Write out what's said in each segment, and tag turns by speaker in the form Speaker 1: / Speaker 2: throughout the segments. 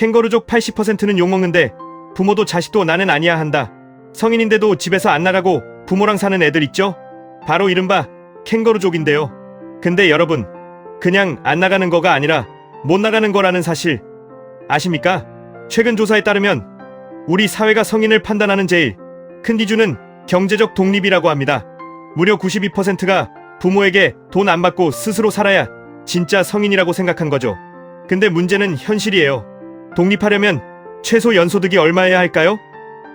Speaker 1: 캥거루족 80%는 욕먹는데 부모도 자식도 나는 아니야 한다. 성인인데도 집에서 안 나가고 부모랑 사는 애들 있죠? 바로 이른바 캥거루족인데요. 근데 여러분, 그냥 안 나가는 거가 아니라 못 나가는 거라는 사실 아십니까? 최근 조사에 따르면 우리 사회가 성인을 판단하는 제일 큰 기준은 경제적 독립이라고 합니다. 무려 92%가 부모에게 돈 안 받고 스스로 살아야 진짜 성인이라고 생각한 거죠. 근데 문제는 현실이에요. 독립하려면 최소 연소득이 얼마여야 할까요?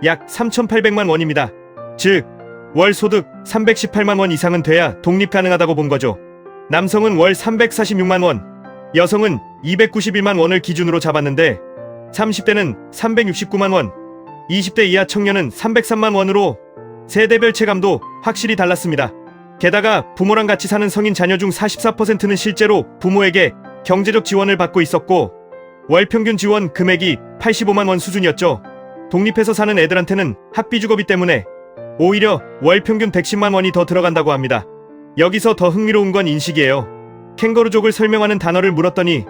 Speaker 1: 약 3,800만 원입니다. 즉, 월 소득 318만 원 이상은 돼야 독립 가능하다고 본 거죠. 남성은 월 346만 원, 여성은 291만 원을 기준으로 잡았는데 30대는 369만 원, 20대 이하 청년은 303만 원으로 세대별 체감도 확실히 달랐습니다. 게다가 부모랑 같이 사는 성인 자녀 중 44%는 실제로 부모에게 경제적 지원을 받고 있었고 월 평균 지원 금액이 85만 원 수준이었죠. 독립해서 사는 애들한테는 학비 주거비 때문에 오히려 월 평균 110만 원이 더 들어간다고 합니다. 여기서 더 흥미로운 건 인식이에요. 캥거루족을 설명하는 단어를 물었더니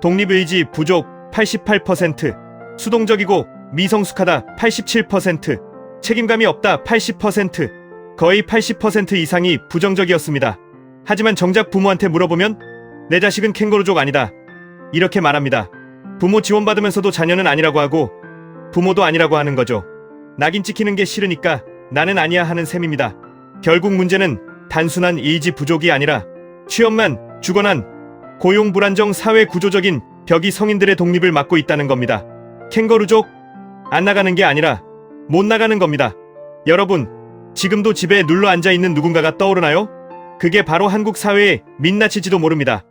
Speaker 1: 독립의지 부족 88%, 수동적이고 미성숙하다 87%, 책임감이 없다 80%, 거의 80% 이상이 부정적이었습니다. 하지만 정작 부모한테 물어보면 내 자식은 캥거루족 아니다. 이렇게 말합니다. 부모 지원받으면서도 자녀는 아니라고 하고 부모도 아니라고 하는 거죠. 낙인 찍히는 게 싫으니까 나는 아니야 하는 셈입니다. 결국 문제는 단순한 의지 부족이 아니라 취업만 주거난 고용 불안정 사회 구조적인 벽이 성인들의 독립을 막고 있다는 겁니다. 캥거루족 안 나가는 게 아니라 못 나가는 겁니다. 여러분, 지금도 집에 눌러 앉아 있는 누군가가 떠오르나요? 그게 바로 한국 사회의 민낯일지도 모릅니다.